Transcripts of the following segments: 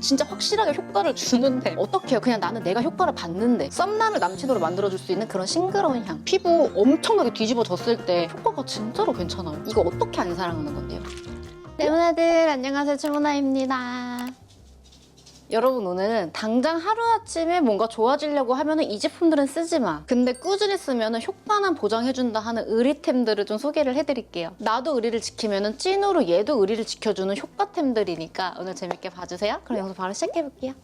진짜 확실하게 효과를 주는데 어떻게 해요? 그냥 나는 내가 효과를 받는데 썸남을 남친으로 만들어줄 수 있는 그런 싱그러운 향 피부 엄청나게 뒤집어졌을 때 효과가 진짜로 괜찮아요 이거 어떻게 안 사랑하는 건데요? 레모나들 안녕하세요 최모나입니다 여러분 오늘은 당장 하루아침에 뭔가 좋아지려고 하면 이 제품들은 쓰지 마. 근데 꾸준히 쓰면 효과는 보장해준다 하는 의리템들을 좀 소개를 해드릴게요. 나도 의리를 지키면 찐으로 얘도 의리를 지켜주는 효과템들이니까 오늘 재밌게 봐주세요. 그럼 영상 바로 시작해볼게요.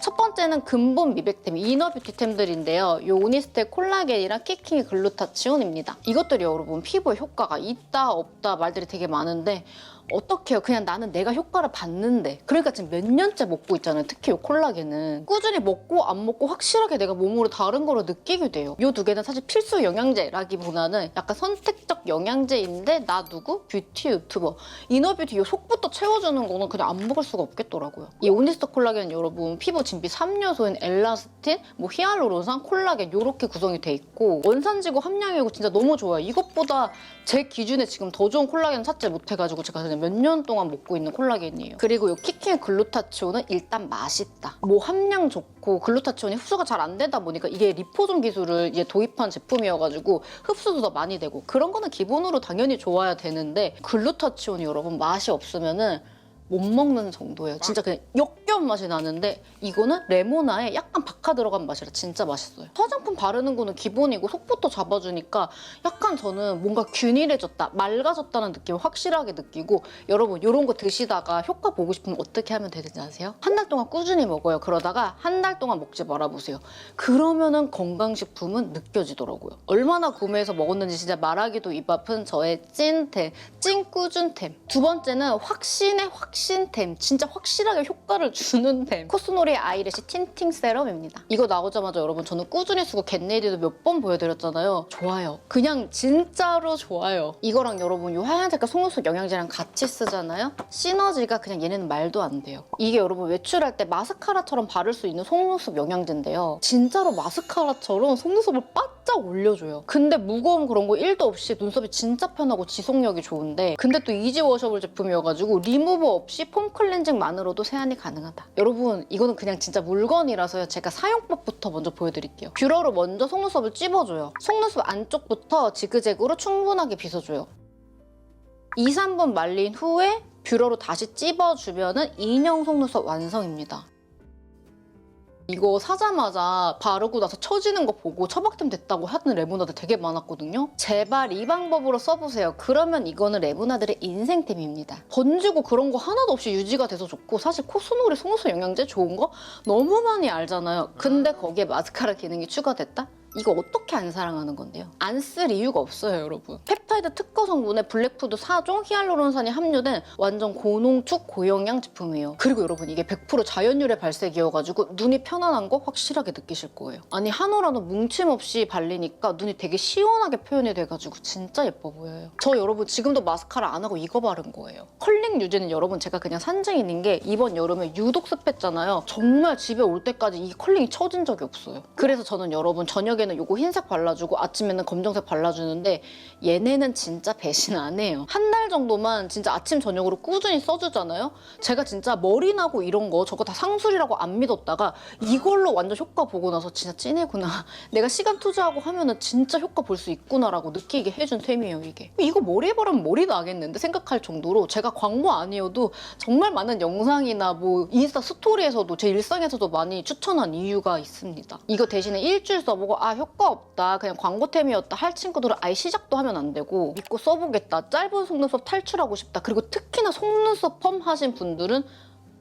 첫 번째는 근본 미백템, 이너 뷰티템들인데요. 요 오니스테 콜라겐이랑 키킹 글루타치온입니다. 이것들이 여러분 피부에 효과가 있다 없다 말들이 되게 많은데 어떻게 해요? 그냥 나는 내가 효과를 받는데 그러니까 지금 몇 년째 먹고 있잖아요. 특히 요 콜라겐은 꾸준히 먹고 안 먹고 확실하게 내가 몸으로 다른 거를 느끼게 돼요. 요 두 개는 사실 필수 영양제라기보다는 약간 선택적 영양제인데 나 누구? 뷰티 유튜버 이너뷰티 요 속부터 채워주는 거는 그냥 안 먹을 수가 없겠더라고요. 이 오니스터 콜라겐 여러분 피부 진피 3요소인 엘라스틴, 뭐 히알루론산, 콜라겐 요렇게 구성이 돼 있고 원산지구 함량이고 진짜 너무 좋아요. 이것보다 제 기준에 지금 더 좋은 콜라겐 찾지 못해가지고 제가 그냥 몇 년 동안 먹고 있는 콜라겐이에요. 그리고 이 키킹 글루타치온은 일단 맛있다. 뭐 함량 좋고 글루타치온이 흡수가 잘 안 되다 보니까 이게 리포존 기술을 이제 도입한 제품이어가지고 흡수도 더 많이 되고 그런 거는 기본으로 당연히 좋아야 되는데 글루타치온이 여러분 맛이 없으면은 못 먹는 정도예요. 진짜 그냥 역겨운 맛이 나는데 이거는 레모나에 약간 박하 들어간 맛이라 진짜 맛있어요. 화장품 바르는 거는 기본이고 속부터 잡아주니까 약간 저는 뭔가 균일해졌다, 맑아졌다는 느낌을 확실하게 느끼고 여러분 이런 거 드시다가 효과 보고 싶으면 어떻게 하면 되는지 아세요? 한 달 동안 꾸준히 먹어요. 그러다가 한 달 동안 먹지 말아보세요. 그러면은 건강식품은 느껴지더라고요. 얼마나 구매해서 먹었는지 진짜 말하기도 입 아픈 저의 찐템, 찐 꾸준템. 두 번째는 확신의 확신 템. 진짜 확실하게 효과를 주는 템. 코스놀이의 아이래쉬 틴팅 세럼입니다. 이거 나오자마자 여러분 저는 꾸준히 쓰고 겟레이디도 몇 번 보여드렸잖아요. 좋아요. 그냥 진짜로 좋아요. 이거랑 여러분 이 하얀 색깔 속눈썹 영양제랑 같이 쓰잖아요. 시너지가 그냥 얘네는 말도 안 돼요. 이게 여러분 외출할 때 마스카라처럼 바를 수 있는 속눈썹 영양제인데요. 진짜로 마스카라처럼 속눈썹을 바 짝 올려줘요. 근데 무거움 그런 거 1도 없이 눈썹이 진짜 편하고 지속력이 좋은데 근데 또 이지 워셔블 제품이어가지고 리무버 없이 폼 클렌징만으로도 세안이 가능하다. 여러분 이거는 그냥 진짜 물건이라서요. 제가 사용법부터 먼저 보여드릴게요. 뷰러로 먼저 속눈썹을 찝어줘요. 속눈썹 안쪽부터 지그재그로 충분하게 빗어줘요. 2, 3분 말린 후에 뷰러로 다시 찝어주면 은 인형 속눈썹 완성입니다. 이거 사자마자 바르고 나서 처지는 거 보고 처박템 됐다고 하는 레모나들 되게 많았거든요. 제발 이 방법으로 써보세요. 그러면 이거는 레모나들의 인생템입니다. 번지고 그런 거 하나도 없이 유지가 돼서 좋고 사실 코스놀이 속눈썹 영양제 좋은 거 너무 많이 알잖아요. 근데 거기에 마스카라 기능이 추가됐다? 이거 어떻게 안 사랑하는 건데요? 안 쓸 이유가 없어요, 여러분. 펩타이드 특허 성분에 블랙푸드 4종 히알루론산이 함유된 완전 고농축 고영양 제품이에요. 그리고 여러분 이게 100% 자연유래 발색이어가지고 눈이 편안한 거 확실하게 느끼실 거예요. 아니 한올한올 뭉침 없이 발리니까 눈이 되게 시원하게 표현이 돼가지고 진짜 예뻐 보여요. 저 여러분 지금도 마스카라 안 하고 이거 바른 거예요. 컬링 유제는 여러분 제가 그냥 산증인인 게 이번 여름에 유독 습했잖아요. 정말 집에 올 때까지 이 컬링이 처진 적이 없어요. 그래서 저는 여러분 저녁에는 요거 흰색 발라주고 아침에는 검정색 발라주는데 얘네는 진짜 배신 안 해요. 한 달 정도만 진짜 아침 저녁으로 꾸준히 써주잖아요. 제가 진짜 머리 나고 이런 거 저거 다 상술이라고 안 믿었다가 이걸로 완전 효과 보고 나서 진짜 찐해구나. 내가 시간 투자하고 하면은 진짜 효과 볼 수 있구나라고 느끼게 해준 템이에요 이게. 이거 머리에 바르면 머리 나겠는데 생각할 정도로 제가 광고 아니어도 정말 많은 영상이나 뭐 인스타 스토리에서도 제 일상에서도 많이 추천한 이유가 있습니다. 이거 대신에 일주일 써보고 아 효과 없다 그냥 광고템이었다 할 친구들은 아예 시작도 하면 안 되고 믿고 써보겠다. 짧은 속눈썹 탈출하고 싶다. 그리고 특히나 속눈썹 펌 하신 분들은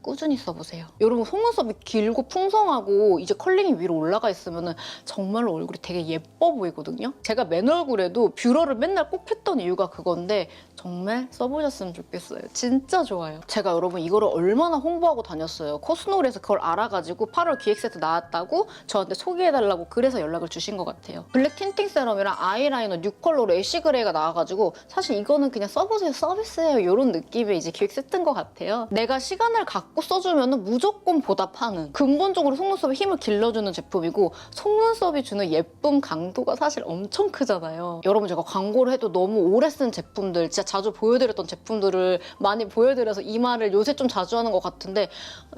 꾸준히 써보세요. 여러분 속눈썹이 길고 풍성하고 이제 컬링이 위로 올라가 있으면 정말로 얼굴이 되게 예뻐 보이거든요. 제가 맨 얼굴에도 뷰러를 맨날 꼭 했던 이유가 그건데 정말 써보셨으면 좋겠어요. 진짜 좋아요. 제가 여러분 이거를 얼마나 홍보하고 다녔어요. 코스놀에서 그걸 알아가지고 8월 기획세트 나왔다고 저한테 소개해달라고 그래서 연락을 주신 것 같아요. 블랙 틴팅 세럼이랑 아이라이너 뉴 컬러로 애쉬 그레이가 나와가지고 사실 이거는 그냥 써보세요 서비스예요 이런 느낌의 이제 기획 세트인 것 같아요. 내가 시간을 갖고 믿고 써주면 무조건 보답하는 근본적으로 속눈썹에 힘을 길러주는 제품이고 속눈썹이 주는 예쁨 강도가 사실 엄청 크잖아요. 여러분 제가 광고를 해도 너무 오래 쓴 제품들 진짜 자주 보여드렸던 제품들을 많이 보여드려서 이 말을 요새 좀 자주 하는 것 같은데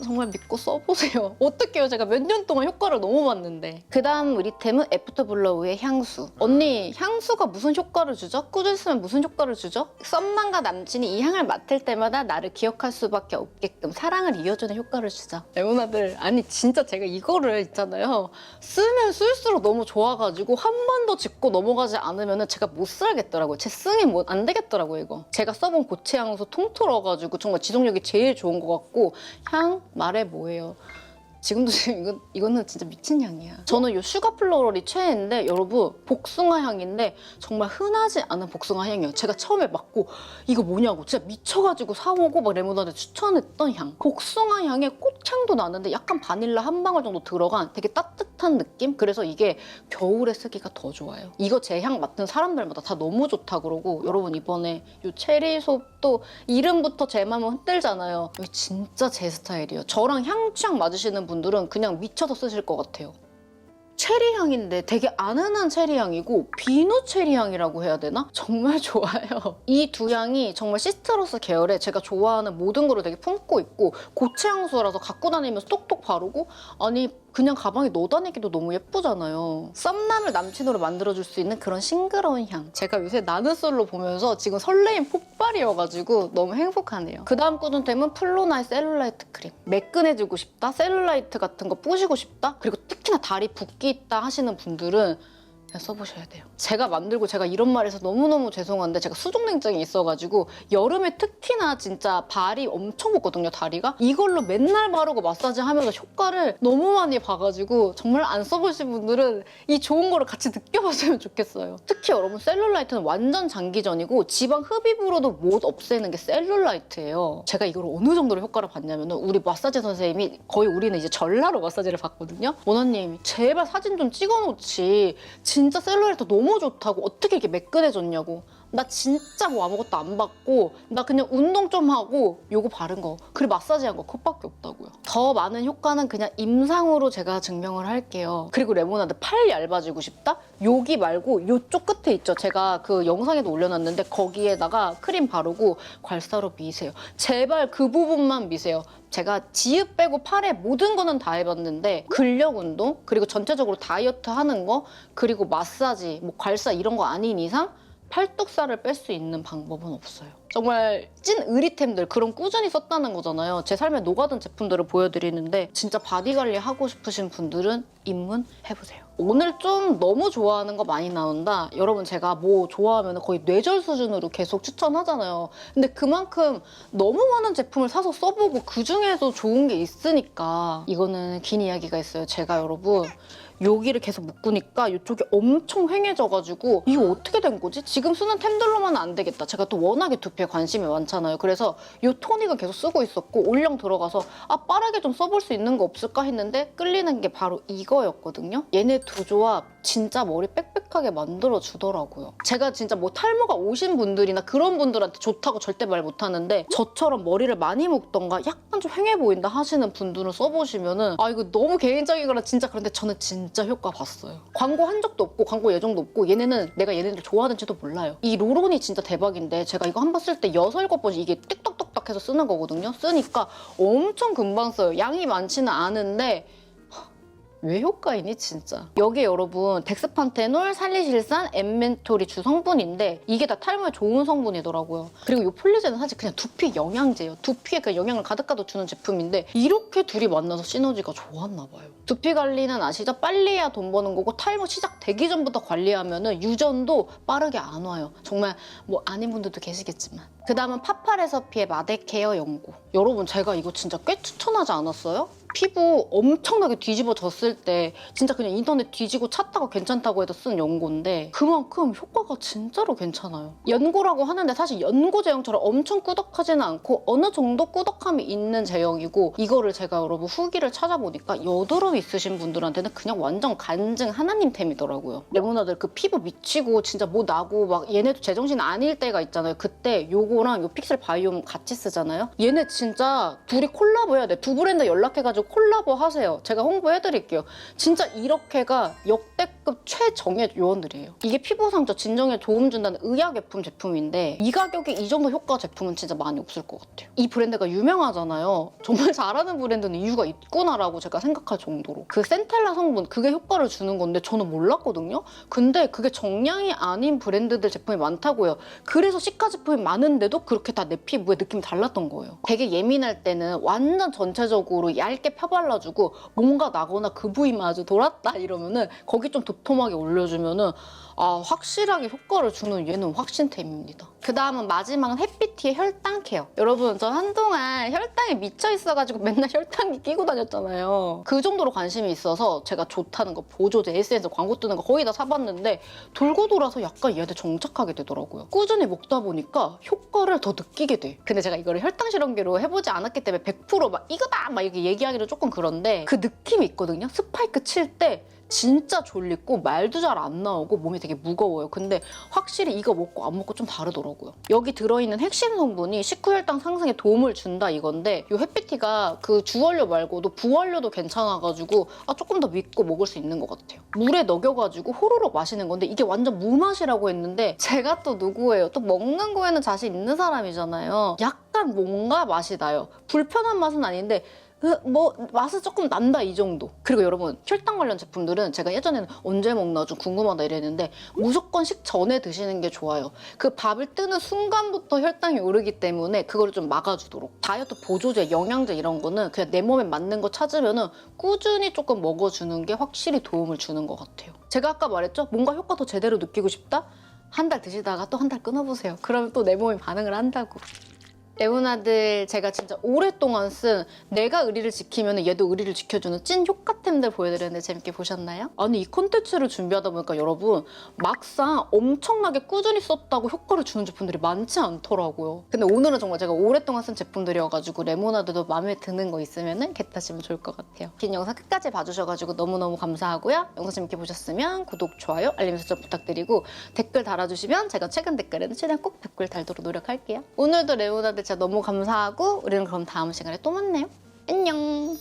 정말 믿고 써보세요. 어떡해요 제가 몇 년 동안 효과를 너무 봤는데 그 다음 우리 템은 애프터 블러우의 향수 언니 향수가 무슨 효과를 주죠? 꾸준히 쓰면 무슨 효과를 주죠? 썸남과 남친이 이 향을 맡을 때마다 나를 기억할 수밖에 없게끔 사랑을 이어주는 효과를 주죠 레모나들 아니 진짜 제가 이거를 있잖아요. 쓰면 쓸수록 너무 좋아가지고 한 번 더 짚고 넘어가지 않으면 제가 못 쓰겠더라고요. 제 승인 뭐안 되겠더라고요 이거. 제가 써본 고체 향수 통틀어가지고 정말 지속력이 제일 좋은 것 같고 향 말해 뭐예요 지금도 지금 이건, 이거는 진짜 미친 향이야. 저는 이 슈가 플로럴이 최애인데 여러분 복숭아 향인데 정말 흔하지 않은 복숭아 향이에요. 제가 처음에 맡고 이거 뭐냐고 진짜 미쳐가지고 사오고 막 레몬한테 추천했던 향. 복숭아 향에 꽃향도 나는데 약간 바닐라 한 방울 정도 들어간 되게 따뜻한 느낌? 그래서 이게 겨울에 쓰기가 더 좋아요. 이거 제 향 맡은 사람들마다 다 너무 좋다 그러고 여러분 이번에 이 체리솝도 이름부터 제 마음을 흔들잖아요. 이거 진짜 제 스타일이에요. 저랑 향 취향 맞으시는 분들은 그냥 미쳐서 쓰실 것 같아요. 체리 향인데 되게 아는한 체리 향이고 비누 체리 향이라고 해야 되나? 정말 좋아요. 이 두 향이 정말 시트러스 계열에 제가 좋아하는 모든 거를 되게 품고 있고 고체 향수라서 갖고 다니면서 톡톡 바르고 아니 그냥 가방에 넣어 다 니기도 너무 예쁘잖아요. 썸남을 남친으로 만들어줄 수 있는 그런 싱그러운 향. 제가 요새 나는 솔로 보면서 지금 설레임 폭발이어가지고 너무 행복하네요. 그 다음 꾸준템은 플로나의 셀룰라이트 크림. 매끈해지고 싶다, 셀룰라이트 같은 거 뿌시고 싶다, 그리고 특히나 다리 붓기 있다 하시는 분들은 써보셔야 돼요. 제가 만들고 제가 이런 말해서 너무너무 죄송한데 제가 수족냉증이 있어가지고 여름에 특히나 진짜 발이 엄청 붓거든요, 다리가. 이걸로 맨날 바르고 마사지 하면서 효과를 너무 많이 봐가지고 정말 안 써보신 분들은 이 좋은 거를 같이 느껴봤으면 좋겠어요. 특히 여러분 셀룰라이트는 완전 장기전이고 지방 흡입으로도 못 없애는 게 셀룰라이트예요. 제가 이걸 어느 정도로 효과를 봤냐면 우리 마사지 선생님이 거의 우리는 이제 전라로 마사지를 받거든요. 원아님 제발 사진 좀 찍어놓지. 진짜 셀룰라이트 너무 좋다고 어떻게 이렇게 매끈해졌냐고. 나 진짜 뭐 아무것도 안 받고 나 그냥 운동 좀 하고 요거 바른 거 그리고 마사지 한 거 그것밖에 없다고요. 더 많은 효과는 그냥 임상으로 제가 증명을 할게요. 그리고 레모나드 팔 얇아지고 싶다? 여기 말고 요쪽 끝에 있죠. 제가 그 영상에도 올려놨는데 거기에다가 크림 바르고 괄사로 미세요. 제발 그 부분만 미세요. 제가 지읒 빼고 팔에 모든 거는 다 해봤는데 근력 운동 그리고 전체적으로 다이어트 하는 거 그리고 마사지 뭐 괄사 이런 거 아닌 이상 팔뚝살을 뺄 수 있는 방법은 없어요. 정말 찐 의리템들 그런 꾸준히 썼다는 거잖아요. 제 삶에 녹아든 제품들을 보여드리는데 진짜 바디 관리 하고 싶으신 분들은 입문해보세요. 오늘 좀 너무 좋아하는 거 많이 나온다. 여러분 제가 뭐 좋아하면 거의 뇌절 수준으로 계속 추천하잖아요. 근데 그만큼 너무 많은 제품을 사서 써보고 그 중에서 좋은 게 있으니까 이거는 긴 이야기가 있어요. 제가 여러분 여기를 계속 묶으니까 이쪽이 엄청 휑해져가지고 이거 어떻게 된 거지? 지금 쓰는 템들로만 안 되겠다. 제가 또 워낙에 두피에 관심이 많잖아요. 그래서 이 토닉을 계속 쓰고 있었고 올영 들어가서 아 빠르게 좀 써볼 수 있는 거 없을까 했는데 끌리는 게 바로 이거였거든요. 얘네 두 조합 진짜 머리 빽빽하게 만들어 주더라고요. 제가 진짜 뭐 탈모가 오신 분들이나 그런 분들한테 좋다고 절대 말 못하는데 저처럼 머리를 많이 묶던가 약간 좀 휑해 보인다 하시는 분들은 써보시면은 아 이거 너무 개인적인 거라 진짜 그런데 저는 진짜 효과 봤어요. 광고 한 적도 없고 광고 예정도 없고 얘네는 내가 얘네들 좋아하는지도 몰라요. 이 로론이 진짜 대박인데 제가 이거 한 번 쓸 때 여섯 일곱 번 이게 띡떡떡떡 해서 쓰는 거거든요. 쓰니까 엄청 금방 써요. 양이 많지는 않은데 왜 효과이니 진짜? 여기에 여러분 덱스판테놀, 살리실산, 엠멘토리 주 성분인데 이게 다 탈모에 좋은 성분이더라고요. 그리고 이 폴리제는 사실 그냥 두피 영양제예요. 두피에 그 영양을 가득 가득 주는 제품인데 이렇게 둘이 만나서 시너지가 좋았나 봐요. 두피 관리는 아시죠? 빨리 해야 돈 버는 거고 탈모 시작되기 전부터 관리하면 유전도 빠르게 안 와요. 정말 뭐 아닌 분들도 계시겠지만 그 다음은 파파레서피의 마데 케어 연고 여러분 제가 이거 진짜 꽤 추천하지 않았어요? 피부 엄청나게 뒤집어졌을 때 진짜 그냥 인터넷 뒤지고 찾다가 괜찮다고 해도 쓴 연고인데 그만큼 효과가 진짜로 괜찮아요. 연고라고 하는데 사실 연고 제형처럼 엄청 꾸덕하지는 않고 어느 정도 꾸덕함이 있는 제형이고 이거를 제가 여러분 후기를 찾아보니까 여드름 있으신 분들한테는 그냥 완전 간증 하나님템이더라고요. 레모나들 그 피부 미치고 진짜 뭐 나고 막 얘네도 제정신 아닐 때가 있잖아요. 그때 요거 랑 요 픽셀 바이옴 같이 쓰잖아요. 얘네 진짜 둘이 콜라보 해야 돼. 두 브랜드 연락해가지고 콜라보 하세요. 제가 홍보해드릴게요. 진짜 이렇게가 역대급 최정예 요원들이에요. 이게 피부 상처 진정에 도움 준다는 의약 예품 제품인데 이 가격에 이 정도 효과 제품은 진짜 많이 없을 것 같아요. 이 브랜드가 유명하잖아요. 정말 잘하는 브랜드는 이유가 있구나라고 제가 생각할 정도로 그 센텔라 성분 그게 효과를 주는 건데 저는 몰랐거든요. 근데 그게 정량이 아닌 브랜드들 제품이 많다고요. 그래서 시가 제품이 많은 데도 그렇게 다 내 피부에 느낌이 달랐던 거예요. 되게 예민할 때는 완전 전체적으로 얇게 펴발라주고 뭔가 나거나 그 부위만 아주 돌았다 이러면은 거기 좀 도톰하게 올려주면은 아 확실하게 효과를 주는 얘는 확신템입니다. 그 다음은 마지막은 햇빛티의 혈당 케어. 여러분 저 한동안 혈당에 미쳐 있어가지고 맨날 혈당기 끼고 다녔잖아요. 그 정도로 관심이 있어서 제가 좋다는 거 보조제 에센스 광고 뜨는 거 거의 다 사봤는데 돌고 돌아서 약간 얘한테 정착하게 되더라고요. 꾸준히 먹다 보니까 효과를 더 느끼게 돼. 근데 제가 이거를 혈당 실험기로 해보지 않았기 때문에 100%막 이거다 막 이렇게 얘기하기는 조금 그런데 그 느낌이 있거든요. 스파이크 칠 때 진짜 졸리고 말도 잘 안 나오고 몸이 되게 무거워요. 근데 확실히 이거 먹고 안 먹고 좀 다르더라고요. 여기 들어있는 핵심 성분이 식후혈당 상승에 도움을 준다 이건데 이 햇빛티가 그 주원료 말고도 부원료도 괜찮아가지고 아, 조금 더 믿고 먹을 수 있는 것 같아요. 물에 녹여가지고 호로록 마시는 건데 이게 완전 무맛이라고 했는데 제가 또 누구예요? 또 먹는 거에는 자신 있는 사람이잖아요. 약간 뭔가 맛이 나요. 불편한 맛은 아닌데 그, 뭐 맛은 조금 난다 이 정도. 그리고 여러분 혈당 관련 제품들은 제가 예전에는 언제 먹나 좀 궁금하다 이랬는데 무조건 식 전에 드시는 게 좋아요. 그 밥을 뜨는 순간부터 혈당이 오르기 때문에 그거를 좀 막아주도록. 다이어트 보조제, 영양제 이런 거는 그냥 내 몸에 맞는 거 찾으면은 꾸준히 조금 먹어주는 게 확실히 도움을 주는 것 같아요. 제가 아까 말했죠? 뭔가 효과 더 제대로 느끼고 싶다? 한 달 드시다가 또 한 달 끊어보세요. 그러면 또 내 몸이 반응을 한다고. 레오나들 제가 진짜 오랫동안 쓴 내가 의리를 지키면 얘도 의리를 지켜주는 찐 효과템들 보여드렸는데 재밌게 보셨나요? 아니 이 콘텐츠를 준비하다 보니까 여러분 막상 엄청나게 꾸준히 썼다고 효과를 주는 제품들이 많지 않더라고요. 근데 오늘은 정말 제가 오랫동안 쓴 제품들이어가지고 레모나드도 마음에 드는 거 있으면 겟하시면 좋을 것 같아요. 긴 영상 끝까지 봐주셔가지고 너무너무 감사하고요. 영상 재밌게 보셨으면 구독, 좋아요, 알림 설정 부탁드리고 댓글 달아주시면 제가 최근 댓글에는 최대한 꼭 댓글 달도록 노력할게요. 오늘도 레오나드 진짜 너무 감사하고 우리는 그럼 다음 시간에 또 만나요. 안녕!